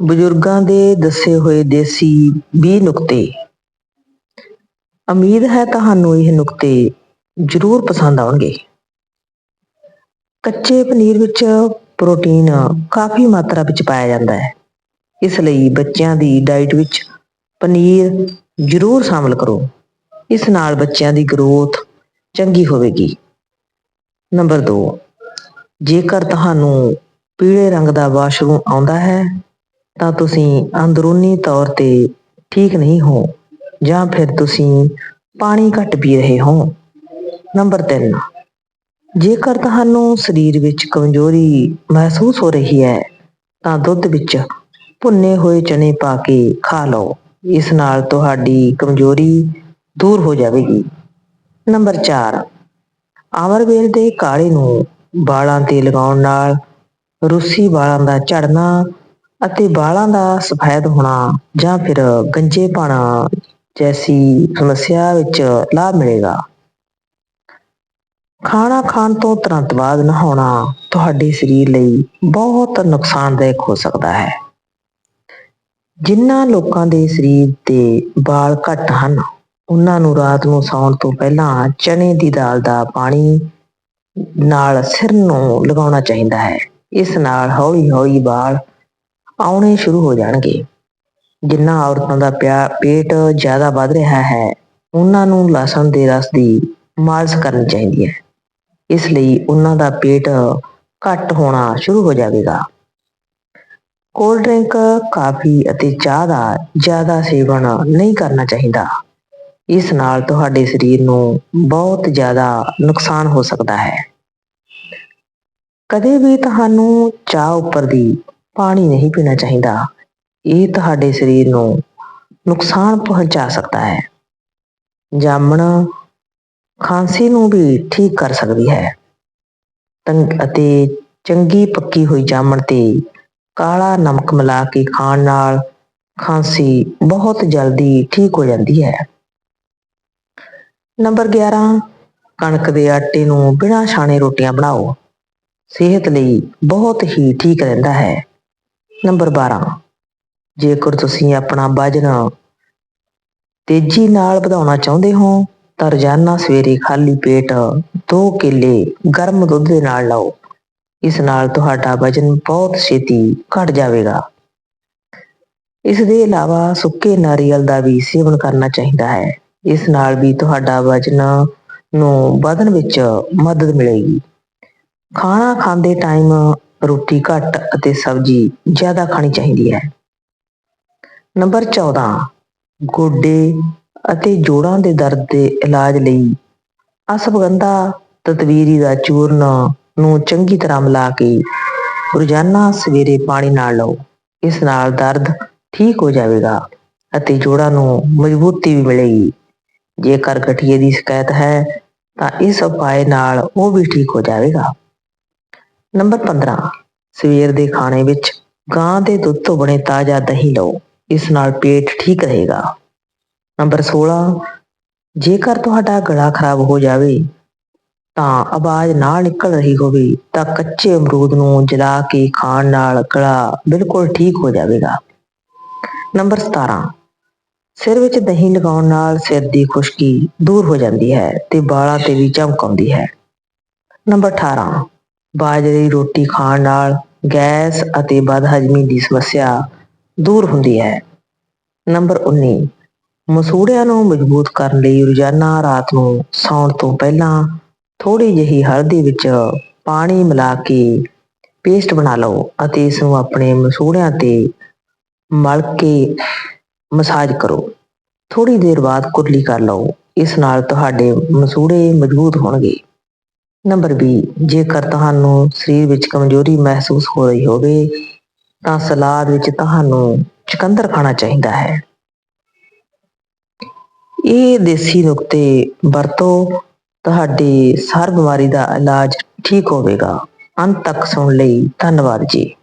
ਬਜ਼ੁਰਗਾਂ ਦੇ ਦੱਸੇ ਹੋਏ ਦੇਸੀ 20 ਨੁਕਤੇ। ਉਮੀਦ ਹੈ ਤੁਹਾਨੂੰ ਇਹ ਨੁਕਤੇ ਜ਼ਰੂਰ ਪਸੰਦ ਆਉਣਗੇ। ਕੱਚੇ ਪਨੀਰ ਵਿੱਚ ਪ੍ਰੋਟੀਨ ਕਾਫੀ ਮਾਤਰਾ ਵਿੱਚ ਪਾਇਆ ਜਾਂਦਾ ਹੈ। ਇਸ ਲਈ ਬੱਚਿਆਂ ਦੀ ਡਾਈਟ ਵਿੱਚ ਪਨੀਰ ਜ਼ਰੂਰ ਸ਼ਾਮਲ ਕਰੋ। ਇਸ ਨਾਲ ਬੱਚਿਆਂ ਦੀ ਗਰੋਥ ਚੰਗੀ ਹੋਵੇਗੀ। ਨੰਬਰ 2 ਜੇਕਰ ਤੁਹਾਨੂੰ ਪੀਲੇ ਰੰਗ ਦਾ ਵਾਸ਼ਰੂਮ ਆਉਂਦਾ ਹੈ ਤਾਂ ਤੁਸੀਂ ਅੰਦਰੂਨੀ ਤੌਰ ਤੇ ਠੀਕ ਨਹੀਂ ਹੋ, ਜਾਂ ਫਿਰ ਤੁਸੀਂ ਪਾਣੀ ਘੱਟ ਪੀ ਰਹੇ ਹੋ। ਨੰਬਰ 3 ਜੇਕਰ ਤੁਹਾਨੂੰ ਸਰੀਰ ਵਿੱਚ ਕਮਜ਼ੋਰੀ ਮਹਿਸੂਸ ਹੋ ਰਹੀ ਹੈ, ਤਾਂ ਦੁੱਧ ਵਿੱਚ ਭੁੰਨੇ ਹੋਏ ਚਨੇ ਪਾ ਕੇ ਖਾ ਲਓ। ਇਸ ਨਾਲ ਤੁਹਾਡੀ ਕਮਜ਼ੋਰੀ ਦੂਰ ਹੋ ਜਾਵੇਗੀ। ਨੰਬਰ 4 ਆਮਰਵੇਲ ਦੇ ਕਾੜੇ ਨੂੰ ਬਾਲਾਂ ਤੇ ਲਗਾਉਣ ਨਾਲ ਰੂਸੀ ਵਾਲਾਂ ਦਾ ਝੜਨਾ ਅਤੇ ਵਾਲਾਂ ਦਾ ਸਫੈਦ ਹੋਣਾ ਜਾਂ ਫਿਰ ਗੰਜੇਪਣ ਜੈਸੀ ਸਮੱਸਿਆ ਵਿੱਚ ਲਾਭ ਮਿਲੇਗਾ। ਖਾਣਾ ਖਾਣ ਤੋਂ ਤੁਰੰਤ ਬਾਅਦ ਨਹਾਉਣਾ ਤੁਹਾਡੇ ਸਰੀਰ ਲਈ ਬਹੁਤ ਨੁਕਸਾਨਦਾਇਕ ਹੋ ਸਕਦਾ ਹੈ। ਜਿਨ੍ਹਾਂ ਲੋਕਾਂ ਦੇ ਸਰੀਰ ਤੇ ਵਾਲ ਘੱਟ ਹਨ, ਉਹਨਾਂ ਨੂੰ ਰਾਤ ਨੂੰ ਸੌਣ ਤੋਂ ਪਹਿਲਾਂ ਚਨੇ ਦੀ ਦਾਲ ਦਾ ਪਾਣੀ ਨਾਲ ਸਿਰ ਨੂੰ ਲਗਾਉਣਾ ਚਾਹੀਦਾ ਹੈ। ਇਸ ਨਾਲ ਹੌਲੀ-ਹੌਲੀ ਵਾਲ ਆਉਣੇ ਸ਼ੁਰੂ ਹੋ ਜਾਣਗੇ। ਜਿਨ੍ਹਾਂ ਔਰਤਾਂ ਦਾ ਪਿਆ- ਪੇਟ ਜ਼ਿਆਦਾ ਵੱਧ ਰਿਹਾ ਹੈ, ਉਹਨਾਂ ਨੂੰ ਲਸਣ ਦੇ ਰਸ ਦੀ ਮਾਲਸ ਕਰਨੀ ਚਾਹੀਦੀ ਹੈ। ਇਸ ਲਈ ਉਹਨਾਂ ਦਾ ਪੇਟ ਘੱਟ ਹੋਣਾ ਸ਼ੁਰੂ ਹੋ ਜਾਵੇਗਾ। ਕੋਲਡ ਡਰਿੰਕ, ਕਾਫੀ ਅਤੇ ਚਾਹ ਦਾ ਜ਼ਿਆਦਾ ਸੇਵਨ ਨਹੀਂ ਕਰਨਾ ਚਾਹੀਦਾ। ਇਸ ਨਾਲ ਤੁਹਾਡੇ ਸਰੀਰ ਨੂੰ ਬਹੁਤ ਜ਼ਿਆਦਾ ਨੁਕਸਾਨ ਹੋ ਸਕਦਾ ਹੈ। ਕਦੇ ਵੀ ਤੁਹਾਨੂੰ ਚਾਹ ਉੱਪਰ ਦੀ ਪਾਣੀ ਨਹੀਂ ਪੀਣਾ ਚਾਹੀਦਾ। ਇਹ ਤੁਹਾਡੇ ਸਰੀਰ ਨੂੰ ਨੁਕਸਾਨ ਪਹੁੰਚਾ ਸਕਦਾ ਹੈ। ਜਾਮਣ ਖਾਂਸੀ ਨੂੰ ਵੀ ਠੀਕ ਕਰ ਸਕਦੀ ਹੈ। ਤੰਗ ਅਤੇ ਚੰਗੀ ਪੱਕੀ ਹੋਈ ਜਾਮਣ ਤੇ ਕਾਲਾ ਨਮਕ ਮਿਲਾ ਕੇ ਖਾਣ ਨਾਲ ਖਾਂਸੀ ਬਹੁਤ ਜਲਦੀ ਠੀਕ ਹੋ ਜਾਂਦੀ ਹੈ। ਨੰਬਰ 11 ਕਣਕ ਦੇ ਆਟੇ ਨੂੰ ਬਿਨਾਂ ਛਾਣੇ ਰੋਟੀਆਂ ਬਣਾਓ। ਸਿਹਤ ਲਈ ਬਹੁਤ ਹੀ ਠੀਕ ਰਹਿੰਦਾ ਹੈ। ਨੰਬਰ 12 ਜੇਕਰ ਤੁਸੀਂ ਆਪਣਾ ਵਜਨ ਤੇਜ਼ੀ ਨਾਲ ਵਧਾਉਣਾ ਚਾਹੁੰਦੇ ਹੋ, ਤਾਂ ਰੋਜ਼ਾਨਾ ਸਵੇਰੇ ਖਾਲੀ ਪੇਟ 2 ਕੇਲੇ ਗਰਮ ਦੁੱਧ ਦੇ ਨਾਲ ਲਓ। ਇਸ ਨਾਲ ਤੁਹਾਡਾ ਵਜਨ ਬਹੁਤ ਛੇਤੀ ਘਟ ਜਾਵੇਗਾ। ਇਸ ਦੇ ਇਲਾਵਾ ਸੁੱਕੇ ਨਾਰੀਅਲ ਦਾ ਵੀ ਸੇਵਨ ਕਰਨਾ ਚਾਹੀਦਾ ਹੈ। ਇਸ ਨਾਲ ਵੀ ਤੁਹਾਡਾ ਵਜਨ ਨੂੰ ਵਧਣ ਵਿੱਚ ਮਦਦ ਮਿਲੇਗੀ। ਖਾਣਾ ਖਾਂਦੇ ਟਾਈਮ ਰੋਟੀ ਘੱਟ ਅਤੇ ਸਬਜ਼ੀ ਜ਼ਿਆਦਾ ਖਾਣੀ ਚਾਹੀਦੀ ਹੈ। ਨੰਬਰ 14 ਗੋਡੇ ਅਤੇ ਜੋੜਾਂ ਦੇ ਦਰਦ ਦੇ ਇਲਾਜ ਲਈ ਅਸ਼ਵਗੰਧਾ ਤਤਵੀਰੀ ਦਾ ਚੂਰਨ ਨੂੰ ਚੰਗੀ ਤਰ੍ਹਾਂ ਮਿਲਾ ਕੇ ਰੋਜ਼ਾਨਾ ਸਵੇਰੇ ਪਾਣੀ ਨਾਲ ਲਓ। ਇਸ ਨਾਲ ਦਰਦ ਠੀਕ ਹੋ ਜਾਵੇਗਾ ਅਤੇ ਜੋੜਾਂ ਨੂੰ ਮਜ਼ਬੂਤੀ ਵੀ ਮਿਲੇਗੀ। ਜੇਕਰ ਗਠੀਏ ਦੀ ਸ਼ਿਕਾਇਤ ਹੈ ਤਾਂ ਇਸ ਉਪਾਅ ਨਾਲ ਉਹ ਵੀ ਠੀਕ ਹੋ ਜਾਵੇਗਾ। ਨੰਬਰ 15 ਸਵੇਰ ਦੇ ਖਾਣੇ ਵਿੱਚ ਗਾਂ ਦੇ ਦੁੱਧ ਤੋਂ ਬਣੇ ਤਾਜ਼ਾ ਦਹੀਂ ਲਓ, ਇਸ ਨਾਲ ਪੇਟ ਠੀਕ ਰਹੇਗਾ। ਨੰਬਰ 16 ਜੇਕਰ ਤੁਹਾਡਾ ਗਲਾ ਖਰਾਬ ਹੋ ਜਾਵੇ, ਤਾਂ ਆਵਾਜ਼ ਨਾ ਨਿਕਲ ਰਹੀ ਹੋਵੇ, ਤਾਂ ਕੱਚੇ ਅਮਰੂਦ ਨੂੰ ਜਲਾ ਕੇ ਖਾਣ ਨਾਲ ਗਲਾ ਬਿਲਕੁਲ ਠੀਕ ਹੋ ਜਾਵੇਗਾ। ਨੰਬਰ 17 ਸਿਰ ਵਿੱਚ ਦਹੀਂ ਲਗਾਉਣ ਨਾਲ ਸਿਰ ਦੀ ਖੁਸ਼ਕੀ ਦੂਰ ਹੋ ਜਾਂਦੀ ਹੈ ਤੇ ਵਾਲਾਂ ਤੇ ਵੀ ਚਮਕ ਆਉਂਦੀ ਹੈ। ਨੰਬਰ 18 ਬਾਜਰੇ ਦੀ ਰੋਟੀ ਖਾਣ ਨਾਲ ਗੈਸ ਅਤੇ ਬਦਹਜ਼ਮੀ ਦੀ ਸਮੱਸਿਆ ਦੂਰ ਹੁੰਦੀ ਹੈ। ਨੰਬਰ 19 ਮਸੂੜਿਆਂ ਨੂੰ ਮਜ਼ਬੂਤ ਕਰਨ ਲਈ ਰੋਜ਼ਾਨਾ ਰਾਤ ਨੂੰ ਸੌਣ ਤੋਂ ਪਹਿਲਾਂ ਥੋੜੀ ਜਿਹੀ ਹਲਦੀ ਵਿੱਚ ਪਾਣੀ ਮਿਲਾ ਕੇ ਪੇਸਟ ਬਣਾ ਲਓ ਅਤੇ ਇਸ ਨੂੰ ਆਪਣੇ ਮਸੂੜਿਆਂ ਤੇ ਮਲ ਕੇ ਮਸਾਜ ਕਰੋ। ਥੋੜੀ ਦੇਰ ਬਾਅਦ ਕੁਰਲੀ ਕਰ ਲਓ। ਇਸ ਨਾਲ ਤੁਹਾਡੇ ਮਸੂੜੇ ਮਜ਼ਬੂਤ ਹੋਣਗੇ। ਨੰਬਰ 20 ਜੇਕਰ ਤੁਹਾਨੂੰ ਸਰੀਰ ਵਿੱਚ ਕਮਜ਼ੋਰੀ ਮਹਿਸੂਸ ਹੋ ਰਹੀ ਹੋਵੇ, ਤਾਂ ਸਲਾਦ ਵਿੱਚ ਤੁਹਾਨੂੰ ਚੁਕੰਦਰ ਖਾਣਾ ਚਾਹੀਦਾ ਹੈ। ਇਹ ਦੇਸੀ ਨੁਕਤੇ ਵਰਤੋ ਤੁਹਾਡੀ ਹਰ ਬਿਮਾਰੀ ਦਾ ਇਲਾਜ ਠੀਕ ਹੋਵੇਗਾ। ਅੰਤ ਤੱਕ ਸੁਣ ਲਈ। ਧੰਨਵਾਦ ਜੀ।